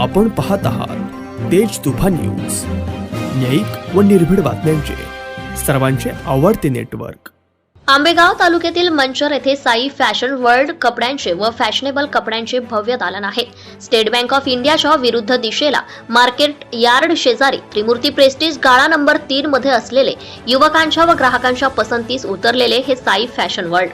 आपण पाहत आहात तेज तुफान न्यूज. न्यायिक व निर्भीड बातम्यांचे. सर्वांचे आवडते नेटवर्क. आंबेगाव तालुक्यातील मंचर येथे साई फॅशन वर्ल्ड कपड्यांचे व फॅशनेबल कपड्यांचे भव्य दालन आहे. स्टेट बँक ऑफ इंडियाच्या विरुद्ध दिशेला मार्केट यार्ड शेजारी त्रिमूर्ती प्रेस्टीज गाळा नंबर तीन मध्ये असलेले युवकांच्या व ग्राहकांच्या पसंतीस उतरलेले हे साई फॅशन वर्ल्ड.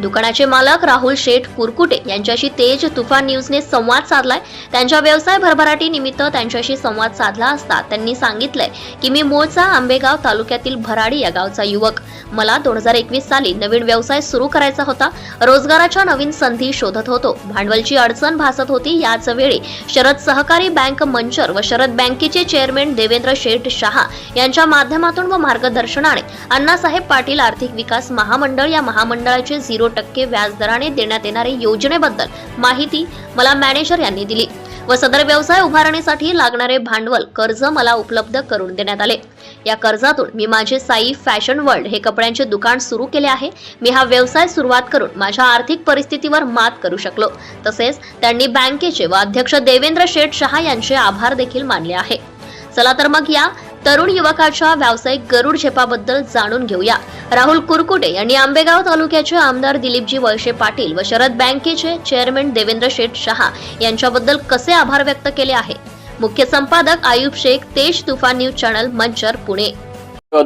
दुकानाचे मालक राहुल शेठ कुरकुटे यांच्याशी तेज तुफान न्यूजने संवाद साधलाय. त्यांच्या व्यवसाय भरभराटी निमित्त त्यांच्याशी संवाद साधला असता त्यांनी सांगितलंय की मी मूळचा आंबेगाव तालुक्यातील भराडी या गावचा युवक. मला दोन हजार एकवीस साली नवीन व्यवसाय सुरू करायचा होता. रोजगाराच्या नवीन संधी शोधत होतो. भांडवलची अडचण भासत होती. याच वेळी शरद सहकारी बँक मंचर व शरद बँकेचे चेअरमॅन देवेंद्र शेठ शहा यांच्या माध्यमातून व मार्गदर्शनाने अण्णासाहेब पाटील आर्थिक विकास महामंडळ या महामंडळाचे झिरो टक्के व्याजदराने देण्यात येणारे योजनेबद्दल माहिती मला मॅनेजर यांनी दिली. व सदर व्यवसाय उभारण्यासाठी लागणारे भांडवल कर्ज मला उपलब्ध करून देण्यात आले. या कर्जातून मी माझे साई फॅशन वर्ल्ड हे कपड्यांचे दुकान सुरू केले आहे. मी हा व्यवसाय सुरुवात करून माझ्या आर्थिक परिस्थितीवर मात करू शकलो. तसेच त्यांनी बँकेचे व अध्यक्ष देवेंद्र शेठ शहा यांचे आभार देखील मानले आहे. चला तर मग या तरुण युवकाच्या व्यावसायिक गरुड झेपाबद्दल जाणून घेऊया. राहुल कुरकुटे यांनी आंबेगाव तालुक्याचे आमदार दिलीपजी वळशे पाटील व शरद बँकेचे चेअरमॅन देवेंद्र शेठ शहा यांच्याबद्दल कसे आभार व्यक्त केले आहे? मुख्य संपादक आयुब शेख तेज तुफान न्यूज चॅनल मंचर पुणे.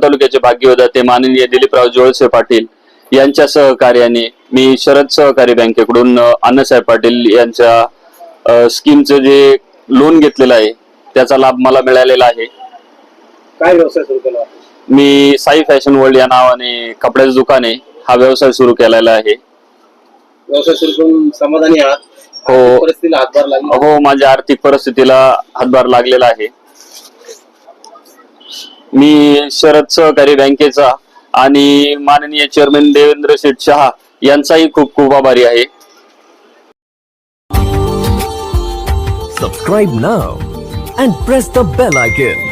तालुक्याचे भाग्यवदाते माननीय दिलीपराव जोळसे पाटील यांच्या सहकार्याने मी शरद सहकारी बँकेकडून अण्णासाहेब पाटील यांच्या स्कीमचं जे लोन घेतलेलं आहे त्याचा लाभ मला मिळालेला आहे. काय व्यवसाय सुरू केला मी साई फॅशन वर्ल्ड या नावाने कपड्याचं दुकान आहे. हा व्यवसाय सुरू केलेला आहे. व्यवसाय सुरू करून समाधानी आहात? हो. परिस्थितीला हातभार लागला? हो माझ्या आर्थिक परिस्थितीला हातभार लागलेला आहे. मी शरद सहकारी बँकेचा आणि माननीय चेअरमॅन देवेंद्र शेठ शहा यांचाही खूप खूप आभारी आहे. Subscribe now and press the bell icon.